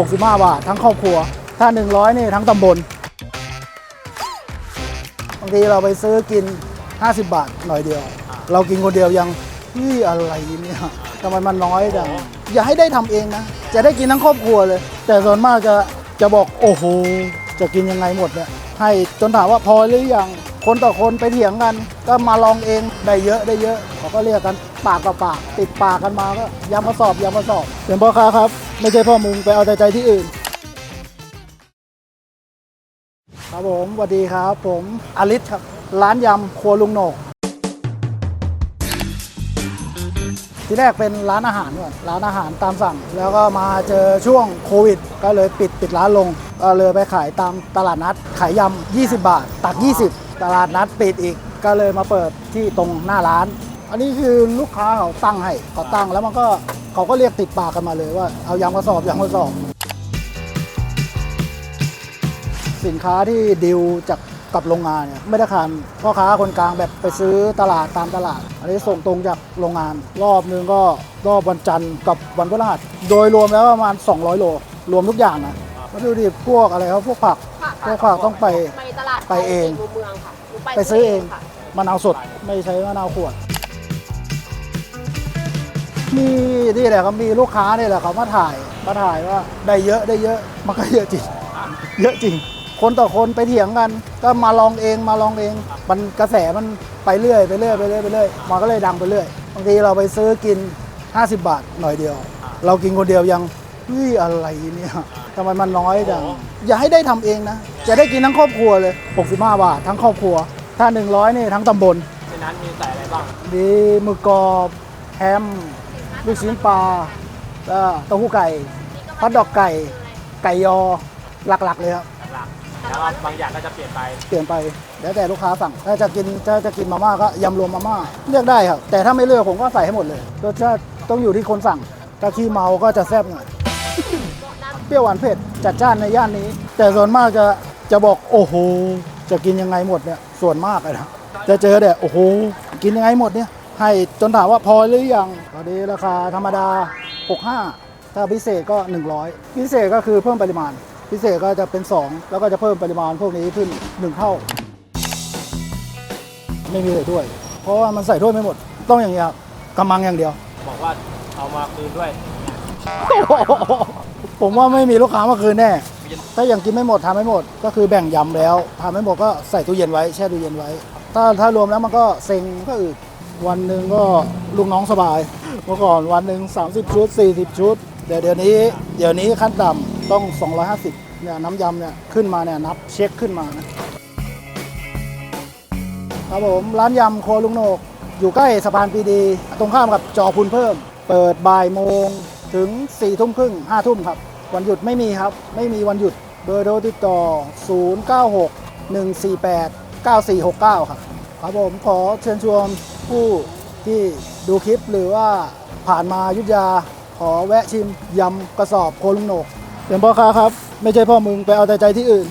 65 บาท ทั้งครอบครัว ถ้า 100 นี่ทั้งตำบล บางทีเราไปซื้อกิน 50 บาทหน่อยเดียว เรากินคนเดียวยังนี่อะไรเนี่ยทำไมมันน้อยจัง อย่าให้ได้ทำเองนะ จะได้กินทั้งครอบครัวเลย แต่ส่วนมากจะจะบอกโอ้โห จะกินยังไงหมดเนี่ย ให้จนถามว่าพอหรือยัง คนต่อคนไปเถียงกัน ก็มาลองเองได้เยอะได้เยอะเขาก็เรียกกันปากกับปาก ติดปากกันมาก็ยำกระสอบยำกระสอบเป็นพ่อค้าครับ ไม่ใช่พ่อมึงไปเอาแต่ใจที่อื่น ครับผมสวัสดีครับ ผมอลิศครับ ร้านยำครัวลุงโหนกที่แรกเป็นร้านอาหารก่อนร้านอาหารตามสั่ง แล้วก็มาเจอช่วงโควิด ก็เลยปิดปิดร้านลง ก็เลยไปขายตามตลาดนัด ขายยำ 20 บาท ตัก 20 ตลาดนัดปิดอีกก็เลยมาเปิดที่ตรงหน้าร้าน อันนี้คือลูกค้าเขาตั้งให้เขาตั้งแล้วมันก็เขาก็เรียกติดปากกันมาเลยว่าเอายำกระสอบยำกระสอบ สินค้าที่ดิวจากกับโรงงานเนี่ยไม่ได้ขานพ่อค้าคนกลางแบบไปซื้อตลาดตามตลาด อันนี้ส่งตรงจากโรงงาน รอบนึงก็รอบวันจันทร์กับวันพฤหัสโดยรวมแล้วประมาณ 200 โล รวมทุกอย่างนะวัตถุดิบพวกอะไรครับพวกผักพวกผักต้องไป ไปตลาดไปเองในเมืองค่ะหนูไปซื้อเอง ค่ะมะนาวสดไม่ใช้มะนาวขวด มีนี่แหละครับมีลูกค้าเนี่ยแหละเขามาถ่ายมาถ่ายว่าได้เยอะได้เยอะมันก็เยอะจริง เยอะจริง คนต่อคนไปเถียงกัน ก็มาลองเองมาลองเอง มันกระแสมันไปเรื่อยไปเรื่อยไปเรื่อยไปเรื่อยมันก็เลยดังไปเรื่อยบางทีเราไปซื้อกิน 50 บาทหน่อยเดียว เรากินคนเดียวยัง นี่อะไรเนี่ยทำไมมันน้อยจัง อย่าให้ได้ทำเองนะ จะได้กินทั้งครอบครัวเลย 65 บาท ทั้งครอบครัว ถ้า 100นี่ทั้งตำบลในนั้นมีใส่อะไรบ้างมีหมึกกรอบแฮมลูกชิ้นปลาแล้วเต้าหู้ไก่พัดดอกไก่ ไก่ยอหลักๆเลยครับหลักๆแล้วก็บางอย่างก็จะเปลี่ยนไป เปลี่ยนไป แล้วแต่ลูกค้าสั่ง ถ้าจะกินถ้าจะกินมาม่าก็ยำรวมมาม่า เลือกได้ครับ แต่ถ้าไม่เลือกผมก็ใส่ให้หมดเลยรสชาติต้องอยู่ที่คนสั่ง ถ้าขี้เมาก็จะแซ่บหน่อยเปรี้ยวหวานเผ็ดจัดจ้านในย่านนี้ แต่ส่วนมากจะจะบอกโอ้โหจะกินยังไงหมดเนี่ยส่วนมากเลยนะจะเจอแต่โอ้โหกินยังไงหมดเนี่ยให้จนถามว่าพอหรือยังตอนนี้ราคาธรรมดา 65 ถ้าพิเศษก็ 100 พิเศษก็คือเพิ่มปริมาณ พิเศษก็จะเป็น 2 แล้วก็จะเพิ่มปริมาณพวกนี้ขึ้น 1 เท่า ไม่มีใส่ถ้วย เพราะว่ามันใส่ถ้วยไม่หมด ต้องอย่างเงี้ยครับกำมังอย่างเดียว บอกว่าเอามาคืนด้วย ผมว่าไม่มีลูกค้ามาคืนแน่ ถ้ายังกินไม่หมดทานไม่หมด ก็คือแบ่งยำแล้วทานไม่หมดก็ใส่ตู้เย็นไว้แช่ตู้เย็นไว้ ถ้าถ้ารวมแล้วมันก็เซ็งก็อืดวันหนึ่งก็ลูกน้องสบาย เมื่อก่อนวันหนึ่ง30 ชุด 40 ชุดแต่เดี๋ยวนี้ เดี๋ยวนี้ขั้นต่ำต้อง 250เนี่ยน้ำยำเนี่ยขึ้นมาเนี่ยนับเช็คขึ้นมานะครับผมร้านยำโครัวลุงโหนก อยู่ใกล้สะพานปีดี ตรงข้ามกับจอพูนเพิ่ม เปิดบ่ายโมงถึง4ี่ทุ่มครึ่งห้าทุ่มครับ วันหยุดไม่มีครับ ไม่มีวันหยุดเบอร์โทรติดต่อ 096 148 9469 ครับครับผมขอเชิญชวนผู้ที่ดูคลิปหรือว่าผ่านมายุทธยา ขอแวะชิมยำกระสอบโคลุงโหนกเป็นพ่อค้าครับ ไม่ใช่พ่อมึงไปเอาแต่ใจที่อื่น